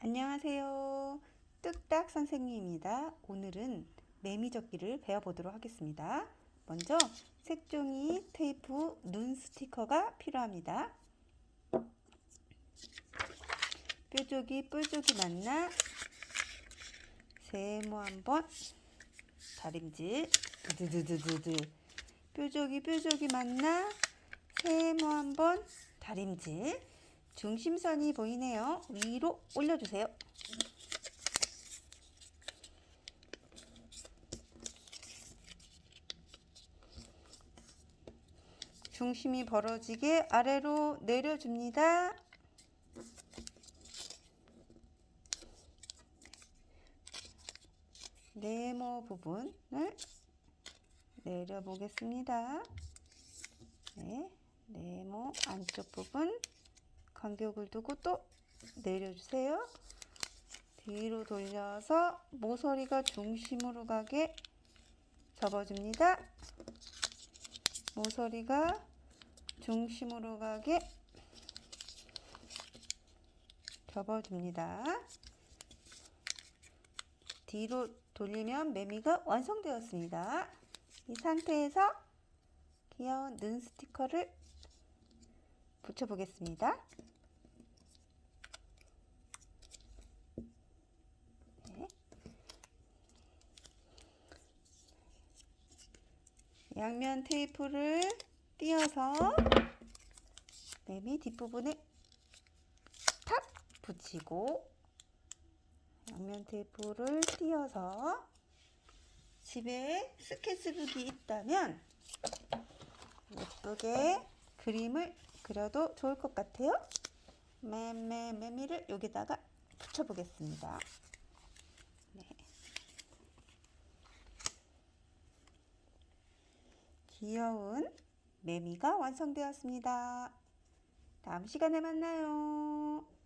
안녕하세요. 뚝딱 선생님입니다. 오늘은 매미젓기를 배워보도록 하겠습니다. 먼저 색종이, 테이프, 눈 스티커가 필요합니다. 뾰족이 뿔족이 만나 세모 한번 다림질 드드드드드 뾰족이 뾰족이 만나 세모 한번 다림질 중심선이 보이네요. 위로 올려주세요. 중심이 벌어지게 아래로 내려줍니다. 네모 부분을 내려보겠습니다. 네, 네모 안쪽 부분 간격을 두고 또 내려주세요. 뒤로 돌려서 모서리가 중심으로 가게 접어줍니다. 모서리가 중심으로 가게 접어줍니다. 뒤로 돌리면 매미가 완성되었습니다. 이 상태에서 귀여운 눈 스티커를 붙여보겠습니다. 네. 양면 테이프를 띄어서 매미 뒷부분에 탁 붙이고 양면 테이프를 띄어서 집에 스케치북이 있다면 예쁘게 그림을 그려도 좋을 것 같아요. 매매 매미를 여기다가 붙여보겠습니다. 네. 귀여운 매미가 완성되었습니다. 다음 시간에 만나요.